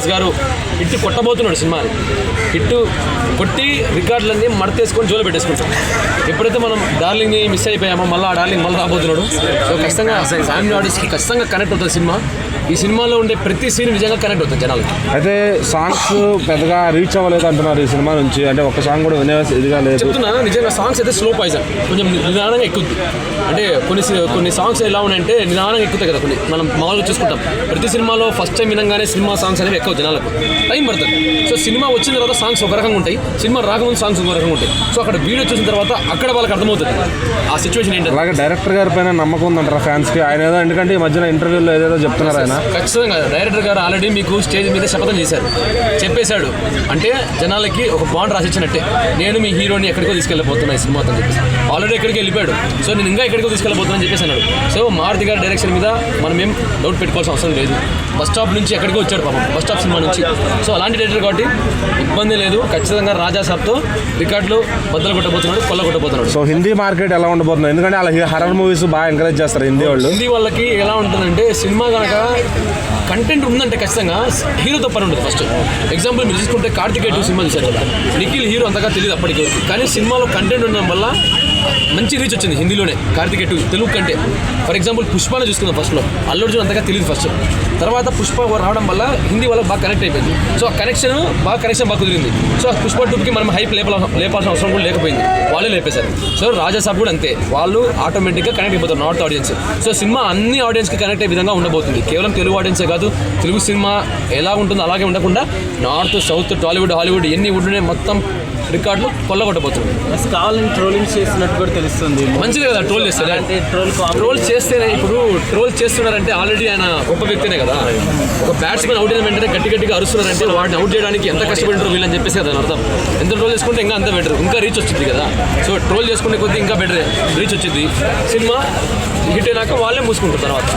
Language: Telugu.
దాస్ గారు ఇట్టు కొట్టబోతున్నాడు సినిమాని. ఇట్టు కొట్టి రికార్డులన్నీ మడతేసుకొని జోలు పెట్టేసుకుంటాడు. ఎప్పుడైతే మనం డార్లింగ్ని మిస్ అయిపోయామో మళ్ళీ ఆ డార్లింగ్ మళ్ళీ రాబోతున్నాడు. సో ఖచ్చితంగా ఫ్యామిలీ ఆడియన్స్కి ఖచ్చితంగా కనెక్ట్ అవుతుంది సినిమా. ఈ సినిమాలో ఉండే ప్రతి సీన్ నిజంగా కనెక్ట్ అవుతుంది జనాలకి. అయితే సాంగ్స్ పెద్దగా రీచ్ అవ్వలేదు అంటున్నారు ఈ సినిమా నుంచి. అంటే ఒక సాంగ్ కూడా వినే ఇదిగా లేదు. చెప్తున్నా నిజంగా సాంగ్స్ అయితే స్లో పాయిజన్. కొంచెం నిదానంగా ఎక్కుద్ది అంటే కొన్ని కొన్ని సాంగ్స్ ఎలా ఉన్నాయంటే నిదానంగా ఎక్కుతాయి కదా కొన్ని. మనం మామూలుగా చూసుకుంటాం. ప్రతి సినిమాలో ఫస్ట్ టైం వినంగానే సినిమా సాంగ్స్ అనేవి ఎక్కువ జనాలకు. టైం పడుతుంది. సో సినిమా వచ్చిన తర్వాత సాంగ్స్ ఒక రకంగా ఉంటాయి. సినిమా రాకముందు సాంగ్స్ ఒక రకంగా ఉంటాయి. సో అక్కడ వీడియో చూసిన తర్వాత అక్కడ వాళ్ళకి అర్థమవుతుంది. ఆ సిచ్యువేషన్ ఏంటంటే అలాగే డైరెక్టర్ గారి పైన నమ్మకం ఉందంటారా ఫ్యాన్స్కి? ఆయన ఏదో ఎందుకంటే ఈ మధ్యన ఇంటర్వ్యూలో ఏదేదో చెప్తున్నారు ఆయన. ఖచ్చితంగా డైరెక్టర్ గారు ఆల్రెడీ మీకు స్టేజ్ మీద శపథం చేశారు. చెప్పేశాడు. అంటే జనాలకి ఒక బాండ్ రాసిచ్చినట్టే. నేను మీ హీరోని ఎక్కడికో తీసుకెళ్ళిపోతున్నా ఈ సినిమాతో అని చెప్పేసి. ఆల్రెడీ ఎక్కడికి వెళ్ళిపోయాడు. సో నేను ఇంకా ఎక్కడికో తీసుకెళ్ళిపోతున్నా అని చెప్పేసి అన్నాడు. సో మారుతి గారి డైరెక్షన్ మీద మనం ఏం డౌట్ పెట్టుకోవాల్సిన అవసరం లేదు. బస్ స్టాప్ నుంచి ఎక్కడికో వచ్చాడు పాపం. బస్ స్టాప్ సినిమా నుంచి. సో అలాంటి డైరెక్టర్ కాబట్టి ఇబ్బంది లేదు. ఖచ్చితంగా రాజా సాబ్తో రికార్డులు బద్దలు కొట్టబోతున్నాడు కొల్ల కొట్టబోతున్నాడు సో హిందీ మార్కెట్ ఎలా ఉండబోతుంది ఎందుకంటే అలా హర్రర్ మూవీస్ బాగా ఎంకరేజ్ చేస్తారు హిందీ వాళ్ళు. హిందీ వాళ్ళకి ఎలా ఉంటుందంటే సినిమా కనుక కంటెంట్ ఉందంటే ఖచ్చితంగా హీరోతో పని ఉంటుంది ఫస్ట్ ఎగ్జాంపుల్ మీరు చూసుకుంటే కార్తికేయ టూ సినిమా చూశారు కదా. నిఖిల్ హీరో అంతగా తెలియదు అప్పటికి. కానీ సినిమాలో కంటెంట్ ఉండడం వల్ల మంచి రీచ్ వచ్చింది హిందీలోనే. కార్తికేయ టూ తెలుగు కంటే. ఫర్ ఎగ్జాంపుల్ పుష్పాను చూసుకుందాం ఫస్ట్లో అల్లు అర్జున్ అంతగా తెలియదు ఫస్ట్ తర్వాత పుష్ప రావడం వల్ల హిందీ వాళ్ళకి బాగా కనెక్ట్ అయిపోయింది. సో ఆ కనెక్షన్ బాగా కనెక్షన్ బాగా కుదిరింది. సో ఆ పుష్ప టూకి మనం హైప్ లేపాల లేపాల్సిన అవసరం కూడా లేకపోయింది. వాళ్ళే లేపేశారు. సో రాజాసాబ్ కూడా అంతే. వాళ్ళు ఆటోమేటిక్గా కనెక్ట్ అయిపోతారు నార్త్ ఆడియన్స్ సో సినిమా అన్ని ఆడియన్స్కి కనెక్ట్ అయ్యే విధంగా ఉండబోతుంది. కేవలం తెలుగు ఆడియన్సే కాదు తెలుగు సినిమా ఎలా ఉంటుందో అలాగే ఉండకుండా నార్త్ సౌత్ టాలీవుడ్ హాలీవుడ్ ఎన్ని ఉంటున్నాయి మొత్తం రికార్డులు కొల్లగొట్టబోతుంది కావాలని ట్రోలింగ్ చేస్తున్నట్టు కూడా తెలుస్తుంది. మంచిది కదా ట్రోల్ చేస్తారు అంటే ట్రోల్ ట్రోల్ చేస్తేనే ఇప్పుడు ట్రోల్ చేస్తున్నారంటే ఆల్రెడీ ఆయన గొప్ప వ్యక్తినే కదా. ఒక బ్యాట్స్మెన్ అవుట్ అయిన వెంటనే గట్టి గట్టిగా అరుస్తున్నారంటే వాడిని అవుట్ చేయడానికి ఎంత కష్టపడింటారు వీళ్ళని చెప్పేసి కదా అర్థం. ఎంత ట్రోల్ చేసుకుంటే ఇంకా అంత బెటర్. ఇంకా రీచ్ వచ్చింది కదా. సో ట్రోల్ చేసుకునే కొద్దీ ఇంకా బెటర్. రీచ్ వచ్చింది. సినిమా హిట్ అయినాక వాళ్ళే మూసుకుంటారు తర్వాత.